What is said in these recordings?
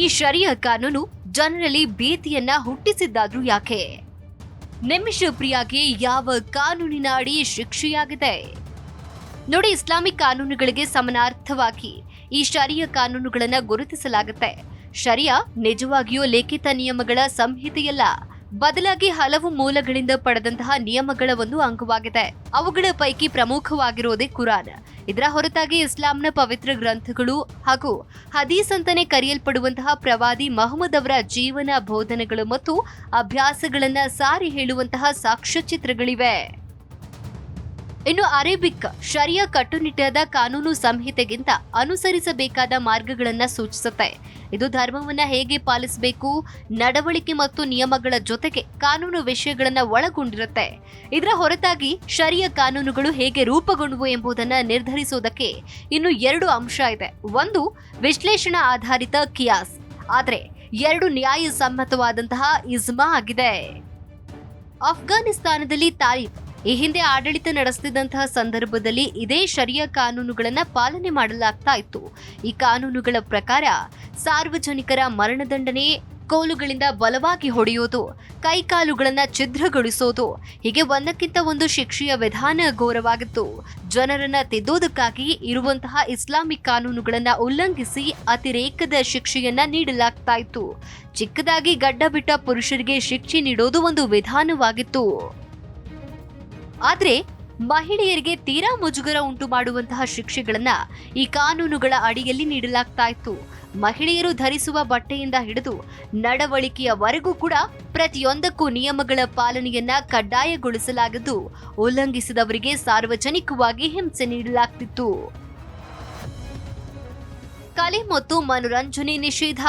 ಈ ಶರೀಯ ಕಾನೂನು ಜನರಲ್ಲಿ ಭೀತಿಯನ್ನ ಹುಟ್ಟಿಸಿದ್ದಾದ್ರೂ ಯಾಕೆ? ನಿಮಿಷ ಪ್ರಿಯಾಗೆ ಯಾವ ಕಾನೂನಿನ ಅಡಿ ಶಿಕ್ಷೆಯಾಗಿದೆ? ನೋಡಿ, ಇಸ್ಲಾಮಿಕ್ ಕಾನೂನುಗಳಿಗೆ ಸಮನಾರ್ಥವಾಗಿ ಈ ಶರಿಯ ಕಾನೂನುಗಳನ್ನು ಗುರುತಿಸಲಾಗುತ್ತೆ. ಶರಿಯಾ ನಿಜವಾಗಿಯೂ ಲಿಖಿತ ನಿಯಮಗಳ ಸಂಹಿತೆಯಲ್ಲ. ಬದಲಾಗಿ ಹಲವು ಮೂಲಗಳಿಂದ ಪಡೆದಂತಹ ನಿಯಮಗಳ ಒಂದು ಅಂಗವಾಗಿದೆ. ಅವುಗಳ ಪೈಕಿ ಪ್ರಮುಖವಾಗಿರೋದೇ ಕುರಾನ್. ಇದರ ಹೊರತಾಗಿ ಇಸ್ಲಾಂನ ಪವಿತ್ರ ಗ್ರಂಥಗಳು ಹಾಗೂ ಹದೀಸ್ ಅಂತಾನೆ ಕರೆಯಲ್ಪಡುವಂತಹ ಪ್ರವಾದಿ ಮಹಮ್ಮದ್ ಅವರ ಜೀವನ ಬೋಧನೆಗಳು ಮತ್ತು ಅಭ್ಯಾಸಗಳನ್ನ ಸಾರಿ ಹೇಳುವಂತಹ ಸಾಕ್ಷ್ಯಚಿತ್ರಗಳಿವೆ. ಇನ್ನು ಅರೇಬಿಕ್ ಶರಿಯ ಕಟ್ಟುನಿಟ್ಟಾದ ಕಾನೂನು ಸಂಹಿತೆಗಿಂತ ಅನುಸರಿಸಬೇಕಾದ ಮಾರ್ಗಗಳನ್ನ ಸೂಚಿಸುತ್ತೆ. ಇದು ಧರ್ಮವನ್ನು ಹೇಗೆ ಪಾಲಿಸಬೇಕು, ನಡವಳಿಕೆ ಮತ್ತು ನಿಯಮಗಳ ಜೊತೆಗೆ ಕಾನೂನು ವಿಷಯಗಳನ್ನ ಒಳಗೊಂಡಿರುತ್ತೆ. ಇದರ ಹೊರತಾಗಿ ಶರಿಯ ಕಾನೂನುಗಳು ಹೇಗೆ ರೂಪುಗೊಂಡವು ಎಂಬುದನ್ನ ನಿರ್ಧರಿಸುವುದಕ್ಕೆ ಇನ್ನು ಎರಡು ಅಂಶ ಇದೆ. ಒಂದು, ವಿಶ್ಲೇಷಣಾ ಆಧಾರಿತ ಕಿಯಾಸ್. ಆದರೆ, ಎರಡು ನ್ಯಾಯಸಮ್ಮತವಾದಂತಹ ಇಜ್ಮಾ ಆಗಿದೆ. ಅಫ್ಘಾನಿಸ್ತಾನದಲ್ಲಿ ತಾಲಿಬ್ ಈ ಹಿಂದೆ ಆಡಳಿತ ನಡೆಸುತ್ತಿದ್ದಂತಹ ಸಂದರ್ಭದಲ್ಲಿ ಇದೇ ಶರಿಯ ಕಾನೂನುಗಳನ್ನು ಪಾಲನೆ ಮಾಡಲಾಗ್ತಾ ಇತ್ತು. ಈ ಕಾನೂನುಗಳ ಪ್ರಕಾರ ಸಾರ್ವಜನಿಕರ ಮರಣದಂಡನೆ ಕೋಲುಗಳಿಂದ ಬಲವಾಗಿ ಹೊಡೆಯೋದು, ಕೈಕಾಲುಗಳನ್ನು ಛಿದ್ರಗೊಳಿಸೋದು, ಹೀಗೆ ಒಂದಕ್ಕಿಂತ ಒಂದು ಶಿಕ್ಷೆಯ ವಿಧಾನ ಘೋರವಾಗಿತ್ತು ಜನರನ್ನ ತಿದ್ದೋದಕ್ಕಾಗಿ ಇರುವಂತಹ ಇಸ್ಲಾಮಿಕ್ ಕಾನೂನುಗಳನ್ನು ಉಲ್ಲಂಘಿಸಿ ಅತಿರೇಕದ ಶಿಕ್ಷೆಯನ್ನ ನೀಡಲಾಗ್ತಾ ಇತ್ತು. ಚಿಕ್ಕದಾಗಿ ಗಡ್ಡ ಬಿಟ್ಟ ಪುರುಷರಿಗೆ ಶಿಕ್ಷೆ ನೀಡೋದು ಒಂದು ವಿಧಾನವಾಗಿತ್ತು. ಆದ್ರೆ ಮಹಿಳೆಯರಿಗೆ ತೀರಾ ಮುಜುಗರ ಉಂಟು ಮಾಡುವಂತಹ ಶಿಕ್ಷೆಗಳನ್ನು ಈ ಕಾನೂನುಗಳ ಅಡಿಯಲ್ಲಿ ನೀಡಲಾಗ್ತಾ ಇತ್ತು. ಮಹಿಳೆಯರು ಧರಿಸುವ ಬಟ್ಟೆಯಿಂದ ಹಿಡಿದು ನಡವಳಿಕೆಯವರೆಗೂ ಕೂಡ ಪ್ರತಿಯೊಂದಕ್ಕೂ ನಿಯಮಗಳ ಪಾಲನೆಯನ್ನ ಕಡ್ಡಾಯಗೊಳಿಸಲಾಗಿದ್ದು ಉಲ್ಲಂಘಿಸಿದವರಿಗೆ ಸಾರ್ವಜನಿಕವಾಗಿ ಹಿಂಸೆ ನೀಡಲಾಗ್ತಿತ್ತು. ಕಲೆ ಮತ್ತು ಮನೋರಂಜನೆ ನಿಷೇಧ.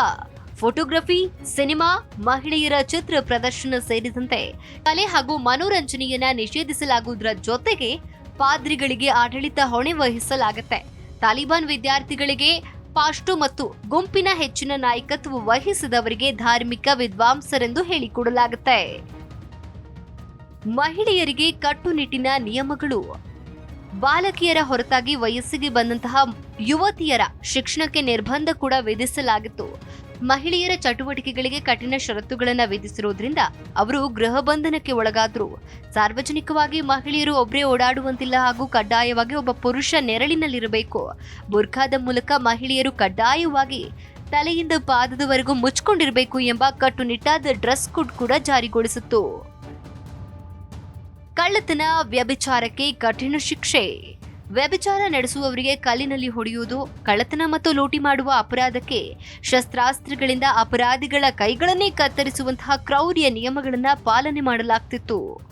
ಫೋಟೋಗ್ರಫಿ, ಸಿನಿಮಾ, ಮಹಿಳೆಯರ ಚಿತ್ರ ಪ್ರದರ್ಶನ ಸೇರಿದಂತೆ ಕಲೆ ಹಾಗೂ ಮನೋರಂಜನೆಯನ್ನ ನಿಷೇಧಿಸಲಾಗುವುದರ ಜೊತೆಗೆ ಪಾದ್ರಿಗಳಿಗೆ ಆಡಳಿತ ಹೊಣೆ ವಹಿಸಲಾಗುತ್ತೆ. ತಾಲಿಬಾನ್ ವಿದ್ಯಾರ್ಥಿಗಳಿಗೆ ಪಾಷ್ಟು ಮತ್ತು ಗುಂಪಿನ ಹೆಚ್ಚಿನ ನಾಯಕತ್ವ ವಹಿಸಿದವರಿಗೆ ಧಾರ್ಮಿಕ ವಿದ್ವಾಂಸರೆಂದು ಹೇಳಿಕೊಡಲಾಗುತ್ತೆ. ಮಹಿಳೆಯರಿಗೆ ಕಟ್ಟುನಿಟ್ಟಿನ ನಿಯಮಗಳು. ಬಾಲಕಿಯರ ಹೊರತಾಗಿ ವಯಸ್ಸಿಗೆ ಬಂದಂತಹ ಯುವತಿಯರ ಶಿಕ್ಷಣಕ್ಕೆ ನಿರ್ಬಂಧ ಕೂಡ ವಿಧಿಸಲಾಗಿತ್ತು. ಮಹಿಳೆಯರ ಚಟುವಟಿಕೆಗಳಿಗೆ ಕಠಿಣ ಷರತ್ತುಗಳನ್ನು ವಿಧಿಸಿರುವುದರಿಂದ ಅವರು ಗೃಹ ಬಂಧನಕ್ಕೆ ಒಳಗಾದ್ರು. ಸಾರ್ವಜನಿಕವಾಗಿ ಮಹಿಳೆಯರು ಒಬ್ಬರೇ ಓಡಾಡುವಂತಿಲ್ಲ ಹಾಗೂ ಕಡ್ಡಾಯವಾಗಿ ಒಬ್ಬ ಪುರುಷ ನೆರಳಿನಲ್ಲಿರಬೇಕು. ಬುರ್ಖಾದ ಮೂಲಕ ಮಹಿಳೆಯರು ಕಡ್ಡಾಯವಾಗಿ ತಲೆಯಿಂದ ಪಾದದವರೆಗೂ ಮುಚ್ಕೊಂಡಿರಬೇಕು ಎಂಬ ಕಟ್ಟುನಿಟ್ಟಾದ ಡ್ರೆಸ್ ಕೋಡ್ ಕೂಡ ಜಾರಿಗೊಳಿಸಿತ್ತು. ಕಳ್ಳತನ ವ್ಯಭಿಚಾರಕ್ಕೆ ಕಠಿಣ ಶಿಕ್ಷೆ. ವ್ಯಭಿಚಾರ ನಡೆಸುವವರಿಗೆ ಕಲ್ಲಿನಲ್ಲಿ ಹೊಡೆಯುವುದು, ಕಳ್ಳತನ ಮತ್ತು ಲೂಟಿ ಮಾಡುವ ಅಪರಾಧಕ್ಕೆ ಶಸ್ತ್ರಾಸ್ತ್ರಗಳಿಂದ ಅಪರಾಧಿಗಳ ಕೈಗಳನ್ನೇ ಕತ್ತರಿಸುವಂತಹ ಕ್ರೌರ್ಯ ನಿಯಮಗಳನ್ನು ಪಾಲನೆ ಮಾಡಲಾಗ್ತಿತ್ತು.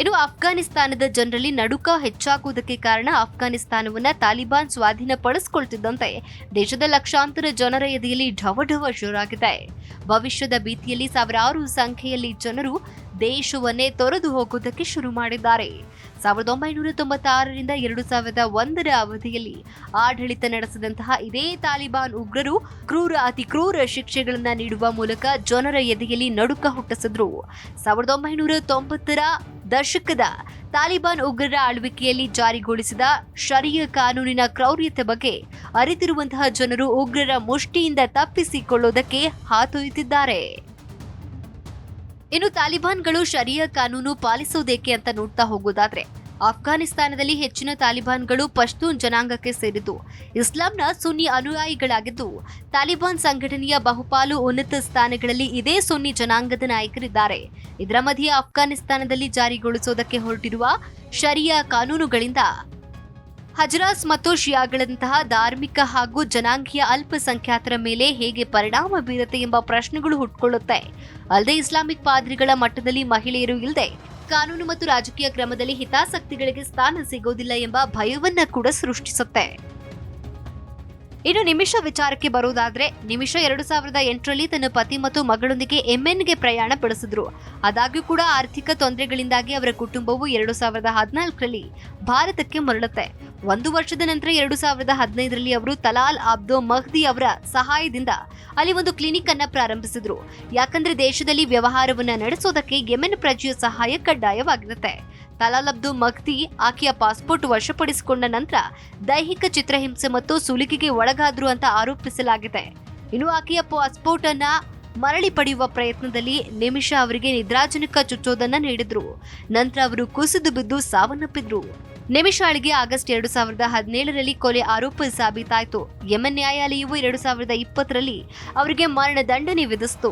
ಇನ್ನು ಅಫ್ಘಾನಿಸ್ತಾನದ ಜನರಲ್ಲಿ ನಡುಕ ಹೆಚ್ಚಾಗುವುದಕ್ಕೆ ಕಾರಣ ಅಫ್ಘಾನಿಸ್ತಾನವನ್ನ ತಾಲಿಬಾನ್ ಸ್ವಾಧೀನಪಡಿಸಿಕೊಳ್ತಿದ್ದಂತೆ ದೇಶದ ಲಕ್ಷಾಂತರ ಜನರ ಎದೆಯಲ್ಲಿ ಢವಢವ ಜೋರಾಗಿದೆ ಭವಿಷ್ಯದ ಭೀತಿಯಲ್ಲಿ ಸಾವಿರಾರು ಸಂಖ್ಯೆಯಲ್ಲಿ ಜನರು ದೇಶವನ್ನೇ ತೊರೆದು ಹೋಗುವುದಕ್ಕೆ ಶುರು ಮಾಡಿದ್ದಾರೆ. ಸಾವಿರದ ಒಂಬೈನೂರ ತೊಂಬತ್ತಾರರಿಂದ ಎರಡು ಸಾವಿರದ ಒಂದರ ಅವಧಿಯಲ್ಲಿ ಆಡಳಿತ ನಡೆಸಿದಂತಹ ಇದೇ ತಾಲಿಬಾನ್ ಉಗ್ರರು ಕ್ರೂರ, ಅತಿ ಕ್ರೂರ ಶಿಕ್ಷೆಗಳನ್ನು ನೀಡುವ ಮೂಲಕ ಜನರ ಎದೆಯಲ್ಲಿ ನಡುಕ ಹುಟ್ಟಿಸಿದ್ರು. ಸಾವಿರದ ಒಂಬೈನೂರ ತೊಂಬತ್ತರ ದಶಕದ ತಾಲಿಬಾನ್ ಉಗ್ರರ ಆಳ್ವಿಕೆಯಲ್ಲಿ ಜಾರಿಗೊಳಿಸಿದ ಶರೀಯ ಕಾನೂನಿನ ಕ್ರೌರ್ಯತೆ ಬಗ್ಗೆ ಅರಿತಿರುವಂತಹ ಜನರು ಉಗ್ರರ ಮುಷ್ಟಿಯಿಂದ ತಪ್ಪಿಸಿಕೊಳ್ಳುವುದಕ್ಕೆ ಹಾತೊಯ್ಯುತ್ತಿದ್ದಾರೆ. ಇನ್ನು ತಾಲಿಬಾನ್ಗಳು ಶರಿಯ ಕಾನೂನು ಪಾಲಿಸೋದೇಕೆ ಅಂತ ನೋಡ್ತಾ ಹೋಗೋದಾದ್ರೆ ಅಫ್ಘಾನಿಸ್ತಾನದಲ್ಲಿ ಹೆಚ್ಚಿನ ತಾಲಿಬಾನ್ಗಳು ಪಶ್ತೂನ್ ಜನಾಂಗಕ್ಕೆ ಸೇರಿದ್ದು. ಇಸ್ಲಾಂನ ಸುನ್ನಿ ಅನುಯಾಯಿಗಳಾಗಿದ್ದು, ತಾಲಿಬಾನ್ ಸಂಘಟನೆಯ ಬಹುಪಾಲು ಉನ್ನತ ಸ್ಥಾನಗಳಲ್ಲಿ ಇದೇ ಸುನ್ನಿ ಜನಾಂಗದ ನಾಯಕರಿದ್ದಾರೆ. ಇದರ ಮಧ್ಯೆ ಆಫ್ಘಾನಿಸ್ತಾನದಲ್ಲಿ ಜಾರಿಗೊಳಿಸೋದಕ್ಕೆ ಹೊರಟಿರುವ ಶರಿಯಾ ಕಾನೂನುಗಳಿಂದ ಹಜರಾಸ್ ಮತ್ತು ಶಿಯಾಗಳಂತಹ ಧಾರ್ಮಿಕ ಹಾಗೂ ಜನಾಂಗೀಯ ಅಲ್ಪಸಂಖ್ಯಾತರ ಮೇಲೆ ಹೇಗೆ ಪರಿಣಾಮ ಬೀರುತ್ತೆ ಎಂಬ ಪ್ರಶ್ನೆಗಳು ಹುಟ್ಟಿಕೊಳ್ಳುತ್ತೆ ಅಲ್ಲದೆ ಇಸ್ಲಾಮಿಕ್ ಪಾದ್ರಿಗಳ ಮಟ್ಟದಲ್ಲಿ ಮಹಿಳೆಯರು ಇಲ್ಲದೆ ಕಾನೂನು ಮತ್ತು ರಾಜಕೀಯ ಕ್ರಮದಲ್ಲಿ ಹಿತಾಸಕ್ತಿಗಳಿಗೆ ಸ್ಥಾನ ಸಿಗೋದಿಲ್ಲ ಎಂಬ ಭಯವನ್ನ ಕೂಡ ಸೃಷ್ಟಿಸುತ್ತೆ. ಇನ್ನು ನಿಮಿಷ ವಿಚಾರಕ್ಕೆ ಬರುವುದಾದ್ರೆ, ನಿಮಿಷ ಎರಡು ಸಾವಿರದ ಎಂಟರಲ್ಲಿ ತನ್ನ ಪತಿ ಮತ್ತು ಮಗಳೊಂದಿಗೆ ಎಂಎನ್ಗೆ ಪ್ರಯಾಣ ಬೆಳೆಸಿದ್ರು. ಆದಾಗ್ಯೂ ಕೂಡ ಆರ್ಥಿಕ ತೊಂದರೆಗಳಿಂದಾಗಿ ಅವರ ಕುಟುಂಬವು ಎರಡು ಸಾವಿರದ ಹದಿನಾಲ್ಕರಲ್ಲಿ ಭಾರತಕ್ಕೆ ಮರಳುತ್ತೆ. ಒಂದು ವರ್ಷದ ನಂತರ ಎರಡು ಸಾವಿರದ ಹದಿನೈದರಲ್ಲಿ ಅವರು ತಲಾಲ್ ಅಬ್ದೋ ಮಹ್ದಿ ಅವರ ಸಹಾಯದಿಂದ ಅಲ್ಲಿ ಒಂದು ಕ್ಲಿನಿಕ್ ಅನ್ನ ಪ್ರಾರಂಭಿಸಿದ್ರು. ಯಾಕಂದ್ರೆ ದೇಶದಲ್ಲಿ ವ್ಯವಹಾರವನ್ನ ನಡೆಸೋದಕ್ಕೆ ಯೆಮೆನ್ ಪ್ರಜೆಯ ಸಹಾಯ ಕಡ್ಡಾಯವಾಗಿರುತ್ತೆ. ಮಕ್ತಿ ಮಖ್ದಿ ಆಕೆಯ ಪಾಸ್ಪೋರ್ಟ್ ವಶಪಡಿಸಿಕೊಂಡ ನಂತರ ದೈಹಿಕ ಚಿತ್ರಹಿಂಸೆ ಮತ್ತು ಸುಲಿಗೆಗೆ ಒಳಗಾದ್ರು ಅಂತ ಆರೋಪಿಸಲಾಗಿದೆ. ಇನ್ನು ಆಕೆಯ ಪಾಸ್ಪೋರ್ಟ್ ಅನ್ನ ಮರಳಿ ಪಡೆಯುವ ಪ್ರಯತ್ನದಲ್ಲಿ ನಿಮಿಷ ಅವರಿಗೆ ನಿದ್ರಾಜನಕ ಚುಚ್ಚೋದನ್ನ ನೀಡಿದ್ರು. ನಂತರ ಅವರು ಕುಸಿದು ಬಿದ್ದು ಸಾವನ್ನಪ್ಪಿದ್ರು. ನಿಮಿಷಾಳಿಗೆ ಆಗಸ್ಟ್ ಎರಡು ಸಾವಿರದ ಹದಿನೇಳರಲ್ಲಿ ಕೊಲೆ ಆರೋಪ ಸಾಬೀತಾಯಿತು. ಯಮನ್ ನ್ಯಾಯಾಲಯವು ಎರಡು ಸಾವಿರದ ಇಪ್ಪತ್ತರಲ್ಲಿ ಅವರಿಗೆ ಮರಣ ದಂಡನೆ ವಿಧಿಸಿತು.